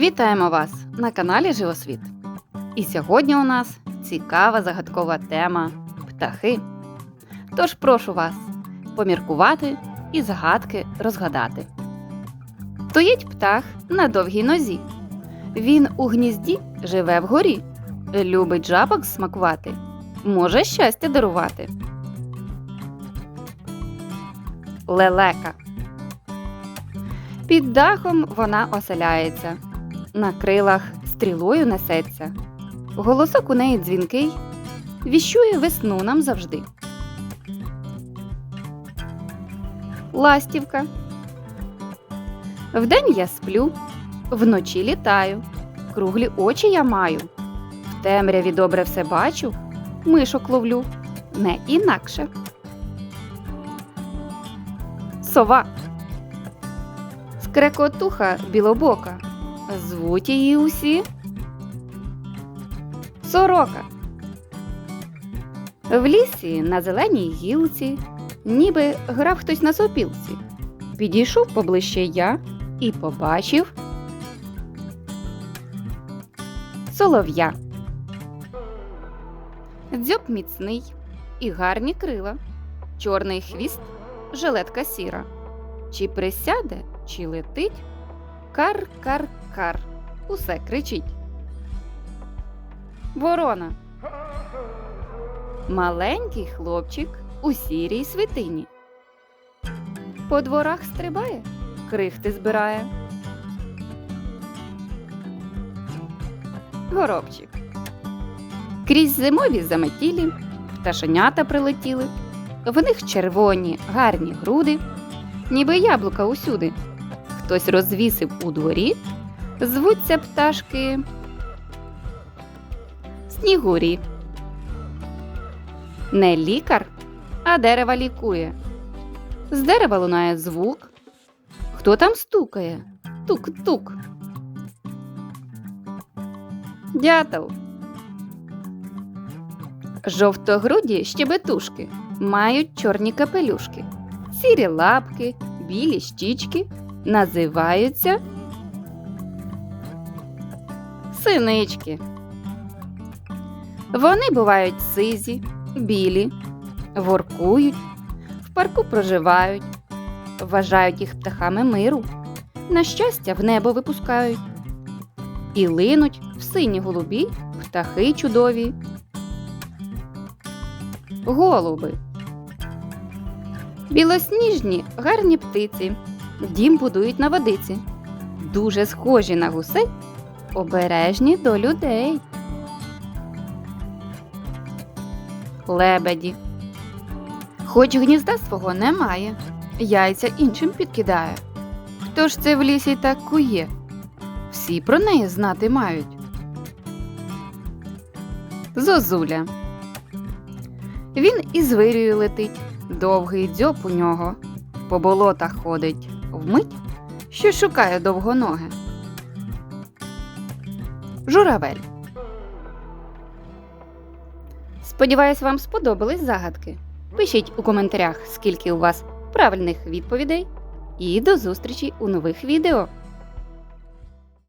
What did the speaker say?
Вітаємо вас на каналі Живосвіт. І сьогодні у нас цікава загадкова тема птахи. Тож прошу вас поміркувати і загадки розгадати. Стоїть птах на довгій нозі. Він у гнізді живе вгорі, любить жабок смакувати, може щастя дарувати. Лелека. Під дахом вона оселяється, на крилах стрілою несеться. Голосок у неї дзвінкий, віщує весну нам завжди. Ластівка. Вдень я сплю, вночі літаю, круглі очі я маю. В темряві добре все бачу, мишок ловлю, не інакше. Сова. Скрекотуха білобока. Звуть її усі. Сорока. В лісі на зеленій гілці, ніби грав хтось на сопілці. Підійшов поближче я і побачив солов'я. Дзьоб міцний і гарні крила, чорний хвіст, жилетка сіра. Чи присяде, чи летить, кар-кар-кар, усе кричить. Ворона. Маленький хлопчик у сірій свитині. По дворах стрибає, крихти збирає. Горобчик. Крізь зимові заметілі пташенята прилетіли. В них червоні гарні груди, ніби яблука усюди. Хтось розвісив у дворі, звуться пташки Снігурі. Не лікар, а дерева лікує. З дерева лунає звук. Хто там стукає? Тук-тук. Дятел. Жовтогруді щебетушки мають чорні капелюшки, сірі лапки, білі щічки називаються синички. Вони бувають сизі, білі, воркують, в парку проживають, вважають їх птахами миру, на щастя в небо випускають. І линуть в сині голубі птахи чудові. Голуби. Білосніжні гарні птиці, дім будують на водиці, дуже схожі на гусей, обережні до людей. Лебеді. Хоч гнізда свого немає, яйця іншим підкидає. Хто ж це в лісі так кує? Всі про неї знати мають. Зозуля. Він із вирію летить, довгий дзьоб у нього, по болотах ходить вмить, що шукає довгоноге. Журавель. Сподіваюсь, вам сподобались загадки. Пишіть у коментарях, скільки у вас правильних відповідей, і до зустрічі у нових відео.